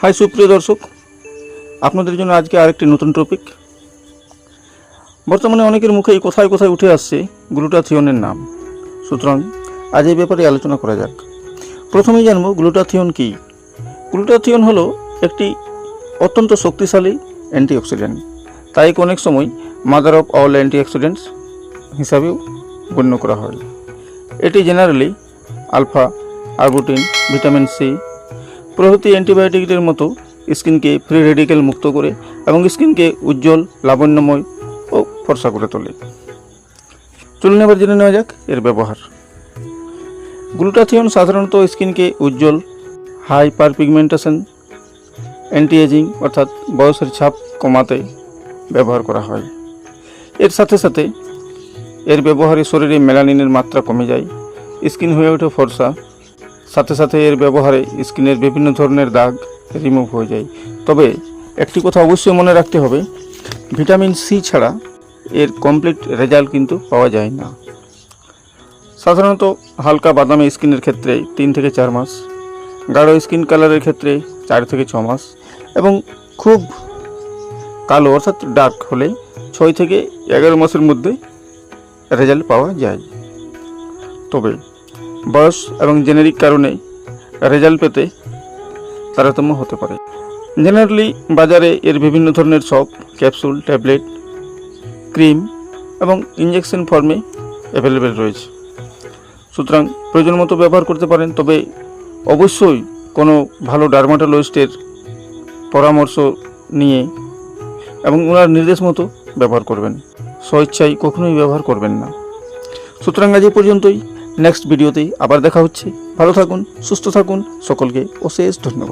High সুপ্রিয় দর্শক। আপনাদের জন্য আজকে আরেকটি নতুন টপিক বর্তমানে অনেকের মুখেই কোথায় কোথায় উঠে আসছে গ্লুটাথিয়নের নাম। সুতরাং আজ এই ব্যাপারে আলোচনা করা যাক। প্রথমেই জানব গ্লুটাথিয়ন কী। গ্লুটাথিয়ন হলো একটি অত্যন্ত শক্তিশালী অ্যান্টিঅক্সিডেন্ট। তাই অনেক সময় মাদার অফ অল অ্যান্টিঅক্সিডেন্টস হিসাবেও গণ্য করা হয়। এটি generally alpha, arbutin, vitamin C প্রভৃতি অ্যান্টিবায়োটিকের মতো স্কিনকে ফ্রি রেডিকেল মুক্ত করে এবং স্কিনকে উজ্জ্বল, লাবণ্যময় ও ফর্সা করে তোলে। চলুন এবার জেনে নেওয়া যাক এর ব্যবহার। গ্লুটাথিয়ন সাধারণত স্কিনকে উজ্জ্বল হাইপার পিগমেন্টেশন অ্যান্টি এজিং অর্থাৎ বয়সের ছাপ কমাতে ব্যবহার করা হয়। এর সাথে সাথে এর ব্যবহারে শরীরে মেলানিনের মাত্রা কমে যায়, স্কিন হয়ে ওঠে ফর্সা সাথে সাথে এর ব্যবহারে স্কিনের বিভিন্ন ধরনের দাগ রিমুভ হয়ে যায়। তবে একটি কথা অবশ্যই মনে রাখতে হবে, ভিটামিন সি ছাড়া এর কমপ্লিট রেজাল্ট কিন্তু পাওয়া যায় না। সাধারণত হালকা বাদামি স্কিনের ক্ষেত্রে তিন থেকে চার মাস, গাঢ় স্কিন কালারের ক্ষেত্রে চার থেকে ছ মাস এবং খুব কালো অর্থাৎ ডার্ক হলে ছয় থেকে এগারো মাসের মধ্যে রেজাল্ট পাওয়া যায়। তবে বয়স এবং জেনেরিক কারণে রেজাল্ট পেতে তারতম্য হতে পারে। জেনারেলি বাজারে এর বিভিন্ন ধরনের সপ ক্যাপসুল, ট্যাবলেট, ক্রিম এবং ইঞ্জেকশন ফর্মে অ্যাভেলেবেল রয়েছে। সুতরাং প্রয়োজন মতো ব্যবহার করতে পারেন, তবে অবশ্যই কোনো ভালো ডার্মাটোলজিস্টের পরামর্শ নিয়ে এবং ওনার নির্দেশ মতো ব্যবহার করবেন। স্বেচ্ছায় কখনোই ব্যবহার করবেন না। সুতরাং আজ পর্যন্তই। নেক্সট ভিডিওতেই আবার দেখা হচ্ছে। ভালো থাকুন সুস্থ থাকুন। সকলকে অশেষ ধন্যবাদ।